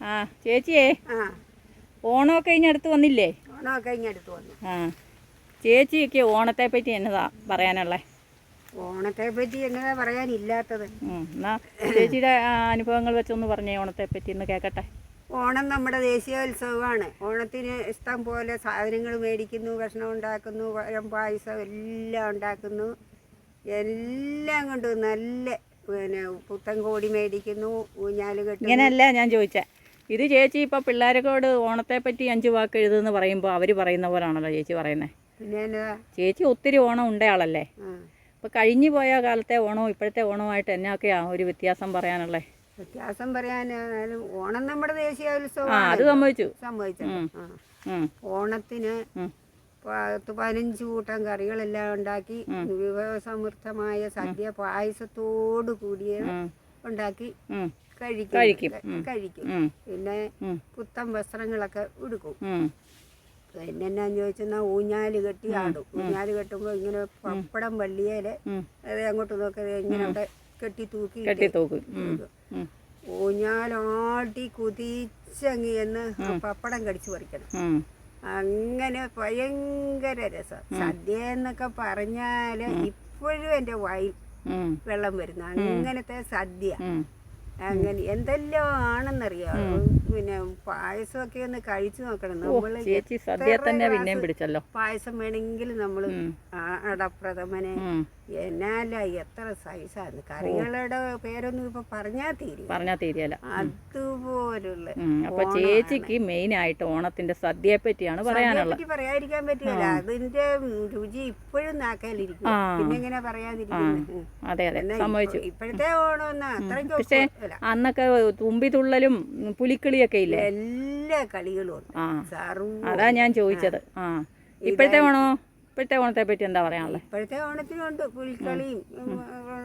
ആ ചേച്ചിയേ. ആ. ഓണമൊക്കെ ഇനി അടുത്ത് വന്നില്ലേ? ഓണമൊക്കെ അടുത്ത് വന്നു. ആ. ചേച്ചിയൊക്കെ ഓണത്തെ പറ്റി എന്നതാ പറയാനുള്ളത് ഓണത്തെ പറ്റി എന്നതാ പറയാനില്ലാത്തത് എന്നാ ചേച്ചിയുടെ അനുഭവങ്ങൾ വെച്ചൊന്ന് പറഞ്ഞേ ഓണത്തെ പറ്റി ഒന്ന് കേൾക്കട്ടെ ഓണം നമ്മുടെ ദേശീയോത്സവമാണ്. ഓണത്തിന് ഇഷ്ടം പോലെ സാധനങ്ങൾ മേടിക്കുന്നു ഭക്ഷണം ഉണ്ടാക്കുന്നു പഴം പായസം എല്ലാം ഉണ്ടാക്കുന്നു. എല്ലാം കൊണ്ട് നല്ല പിന്നെ പുത്തൻ കോടി മേടിക്കുന്നു ഊഞ്ഞാൽ കെട്ടി ഇങ്ങനെയല്ല ഞാൻ ചോദിച്ചേ. ഇത് ചേച്ചി ഇപ്പോൾ പിള്ളേരെക്കോട് ഓണത്തെ പറ്റി അഞ്ച് വാക്ക് എഴുതുമെന്ന് പറയുമ്പോൾ അവർ പറയുന്ന പോലാണല്ലോ ചേച്ചി പറയുന്നത് പിന്നെ ചേച്ചി ഒത്തിരി ഓണം ഉണ്ടയാളല്ലേ ഇപ്പം കഴിഞ്ഞു പോയ കാലത്തെ ഓണവും ഇപ്പോഴത്തെ ഓണവുമായിട്ട് എന്നൊക്കെയാണ് ഒരു വ്യത്യാസം പറയാനുള്ളത് വ്യത്യാസം പറയാനായാലും ഓണം നമ്മുടെ ആ അത് സംഭവിച്ചു സംഭവിച്ചു ഓണത്തിന് പത്ത് പതിനഞ്ച് കൂട്ടം കറികളെല്ലാം ഉണ്ടാക്കി വിഭവസമൃദ്ധമായ സദ്യ പായസത്തോടു കൂടിയ ഉണ്ടാക്കി കഴിക്കും. കഴിക്കും, പിന്നെ പുത്തൻ വസ്ത്രങ്ങളൊക്കെ ഉടുക്കും. പിന്നെ എന്നാന്ന് ചോദിച്ചാൽ ഊഞ്ഞാൽ കെട്ടി ആടും. ഊഞ്ഞാൽ കെട്ടുമ്പോൾ ഇങ്ങനെ പപ്പടം വള്ളിയേൽ അത് അങ്ങോട്ട് നോക്കത് ഇങ്ങനെ അവിടെ കെട്ടി തൂക്കി കെട്ടി തൂക്കും. ഊഞ്ഞാലാട്ടി കുതിച്ചങ്ങി എന്ന് പപ്പടം കടിച്ചു പറിക്കണം. അങ്ങനെ ഭയങ്കര രസം. സദ്യ എന്നൊക്കെ പറഞ്ഞാൽ ഇപ്പോഴും എന്റെ ഉം, വെള്ളം വരുന്ന. അങ്ങനത്തെ സദ്യ. അങ്ങനെ എന്തെല്ലോ ആണെന്നറിയോ? പിന്നെ പായസമൊക്കെ ഒന്ന് കഴിച്ചു നോക്കണം. നമ്മൾ ചേച്ചി സദ്യ തന്നെ പിന്നെയും പിടിച്ചല്ലോ. പായസം വേണമെങ്കിൽ നമ്മൾ അടപ്രഥമനെ. എന്നാല എത്ര സൈസാണ് കറികളുടെ പേരൊന്നും ഇപ്പൊ പറഞ്ഞാ തീരും പറഞ്ഞാ തീരല്ല. അതുപോലുള്ള അപ്പൊ ചേച്ചിക്ക് മെയിൻ ആയിട്ട് ഓണത്തിന്റെ സദ്യയെ പറ്റിയാണ് പറയാനുള്ളത്. പറയാതിരിക്കാൻ പറ്റില്ല. അതിന്റെ രുചി ഇപ്പോഴും നാക്കാലിരിക്കും. പിന്നെ എങ്ങനെ പറയാതിരിക്കുന്നത് അതെ അതെ. സംഭവിച്ചു ഇപ്പോഴത്തെ ഓണം എന്നാ അത്രയ്ക്ക് പക്ഷേ അന്നൊക്കെ തുമ്പി തുള്ളലും പുലിക്കളിയൊക്കെ ഇല്ലേ? എല്ലാ കളികളും ഉണ്ട്. അതാ ഞാൻ ചോദിച്ചത്. ആ. ഇപ്പോഴത്തെ ഓണോ? ഇപ്പോഴത്തെ ഓണത്തെ പറ്റി എന്താ പറയാനുള്ളത് ഇപ്പോഴത്തെ ഓണത്തിനുണ്ട് പുലിക്കളിയും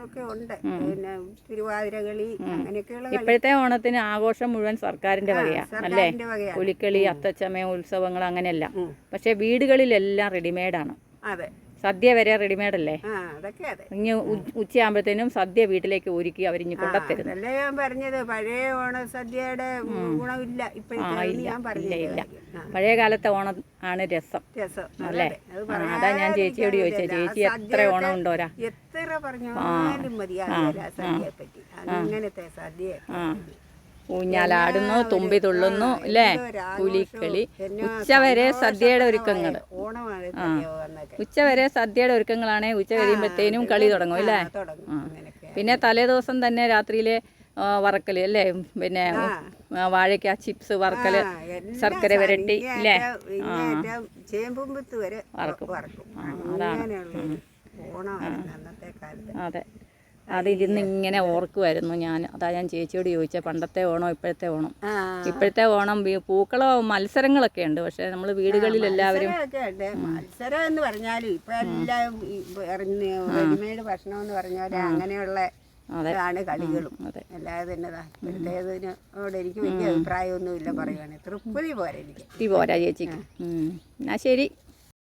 ഒക്കെ ഉണ്ട്. പിന്നെ തിരുവാതിരകളി അങ്ങനെയൊക്കെയുള്ള ഇപ്പോഴത്തെ ഓണത്തിന് ആഘോഷം മുഴുവൻ സർക്കാരിന്റെ വകയാണ് അല്ലേ? പുലിക്കളി അത്തച്ചമയം ഉത്സവങ്ങൾ അങ്ങനെയല്ല. പക്ഷെ വീടുകളിലെല്ലാം റെഡിമെയ്ഡാണ്. അതെ. സദ്യ വരെ റെഡിമെയ്ഡ് അല്ലേ അതൊക്കെ അതെ. ഇനി ഉച്ചയാകുമ്പോഴത്തേനും സദ്യ വീട്ടിലേക്ക് ഒരുക്കി അവരിഞ്ഞ് ഇനി കൊണ്ടത്തരും ഞാൻ പറഞ്ഞത്. പഴയ ഓണ സദ്യയുടെ ഗുണമില്ല. ഇപ്പോഴത്തെ ഞാൻ പറഞ്ഞില്ല പഴയ കാലത്തെ ഓണം ആണ് രസം. രസം. അല്ലേ? അതെ. ഞാൻ ചേച്ചിയോട് ചോദിച്ചത് ചേച്ചി എത്ര ഓണം ഉണ്ടോരാ എത്ര പറഞ്ഞാലും മതിയാകില്ല സദ്യയെ പറ്റി അങ്ങനത്തെ സദ്യ ഊഞ്ഞാലാടുന്നു തുമ്പി തുള്ളുന്നു അല്ലേ പുലിക്കളി. ഉച്ചവരെ സദ്യയുടെ ഒരുക്കങ്ങൾ ഓണമാണ് സദ്യ വരെ ഉച്ചവരെ സദ്യയുടെ ഒരുക്കങ്ങളാണ്. ഉച്ച കഴിയുമ്പോഴത്തേനും കളി തുടങ്ങും അല്ലേ? പിന്നെ തലേ ദിവസം തന്നെ രാത്രിയിലെ വറക്കൽ വറക്കൽ അല്ലേ? പിന്നെ വാഴയ്ക്ക ചിപ്സ് എല്ലാ ശർക്കര വരട്ടി അല്ലേ വറക്കും. അതാണ്. അതെ. അത് ഇരുന്ന് ഇങ്ങനെ ഓർക്കുമായിരുന്നു ഞാൻ. അതാ ഞാൻ ചേച്ചിയോട് ചോദിച്ച പണ്ടത്തെ ഓണം ഇപ്പോഴത്തെ ഓണം. ഇപ്പോഴത്തെ ഓണം പൂക്കളോ മത്സരങ്ങളൊക്കെ ഉണ്ട്. പക്ഷെ നമ്മൾ വീടുകളിൽ എല്ലാവരും മത്സരം എന്ന് പറഞ്ഞാലും ഇപ്പൊ എല്ലാം റെഡിമെയ്ഡ് ഭക്ഷണം എന്ന് പറഞ്ഞാൽ അങ്ങനെയുള്ള ആണ് കളികളും. അതെ. അല്ലാതെ ഇപ്പോഴത്തേതിനോട് എനിക്ക് വലിയ അഭിപ്രായമൊന്നുമില്ല പറയുകയാണെങ്കിൽ തൃപ്തി പോരാ എനിക്ക്. തൃപ്തി പോരാ ചേച്ചിക്ക്. ഉം. എന്നാ ശരി.